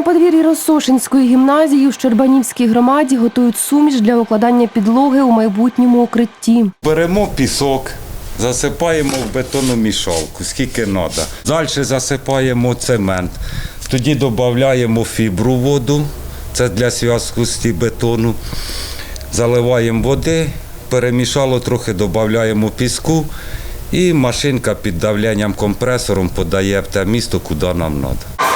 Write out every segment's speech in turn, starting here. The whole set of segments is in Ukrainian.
На подвір'ї Росошинської гімназії у Щербанівській громаді готують суміш для укладання підлоги у майбутньому укритті. Беремо пісок, засипаємо в бетонну мішалку, скільки треба. Далі засипаємо цемент. Тоді додаємо фібру воду, це для зв'язкості бетону. Заливаємо води, перемішало трохи, додаємо піску. І машинка під давленням компресором подає в те місто, куди нам треба.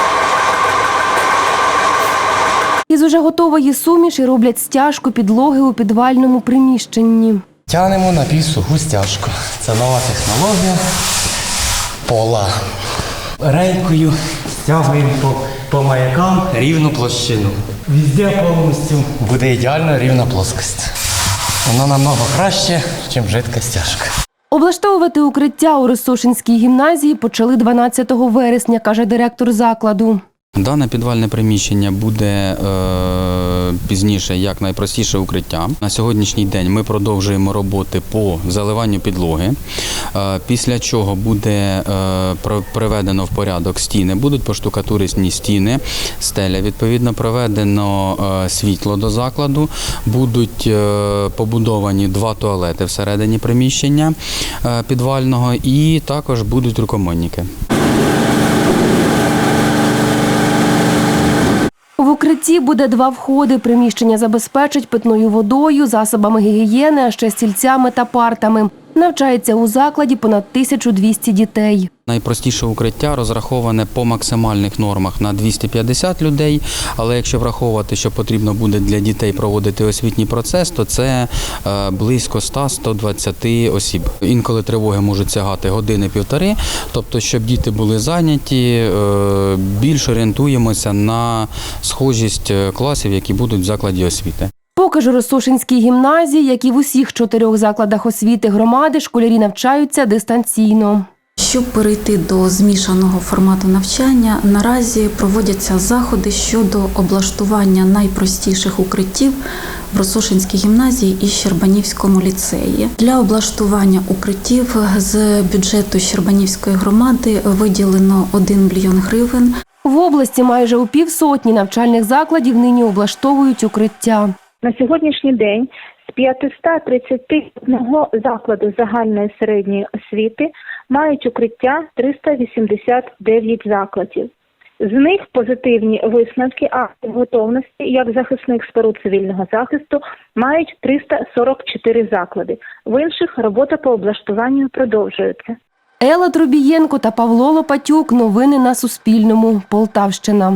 Із уже готової суміші роблять стяжку підлоги у підвальному приміщенні. Тянемо на півсуху стяжку. Це нова технологія пола. Рейкою стягуємо по, по маякам рівну площину. Везде повністю буде ідеально рівна плоскость. Воно намного краще, ніж жидка стяжка. Облаштовувати укриття у Росошинській гімназії почали 12 вересня, каже директор закладу. Дане підвальне приміщення буде е, пізніше як найпростіше укриття. На сьогоднішній день ми продовжуємо роботи по заливанню підлоги. Е, після чого буде е, приведено в порядок стіни, будуть поштукатурисні стіни, стеля. Відповідно, проведено е, світло до закладу, будуть е, побудовані два туалети всередині приміщення е, підвального, і також будуть рукомойники. В укритті буде два входи. Приміщення забезпечить питною водою, засобами гігієни, а ще стільцями та партами. Навчається у закладі понад 1200 дітей. Найпростіше укриття розраховане по максимальних нормах на 250 людей. Але якщо враховувати, що потрібно буде для дітей проводити освітній процес, то це е, близько 100-120 осіб. Інколи тривоги можуть сягати години-півтори. Тобто, щоб діти були зайняті, е, більш орієнтуємося на схожість е, класів, які будуть в закладі освіти. Ж Росошинській гімназії, як і в усіх чотирьох закладах освіти громади, школярі навчаються дистанційно. Щоб перейти до змішаного формату навчання, наразі проводяться заходи щодо облаштування найпростіших укриттів в Росошинській гімназії і Щербанівському ліцеї. Для облаштування укриттів з бюджету Щербанівської громади виділено 1 мільйон гривень. В області майже у півсотні навчальних закладів нині облаштовують укриття. На сьогоднішній день з 531 закладу загальної середньої освіти мають укриття 389 закладів. З них позитивні висновки актів готовності як захисних споруд цивільного захисту мають 344 заклади. В інших робота по облаштуванню продовжується. Ела Трубієнко та Павло Лопатюк. Новини на Суспільному. Полтавщина.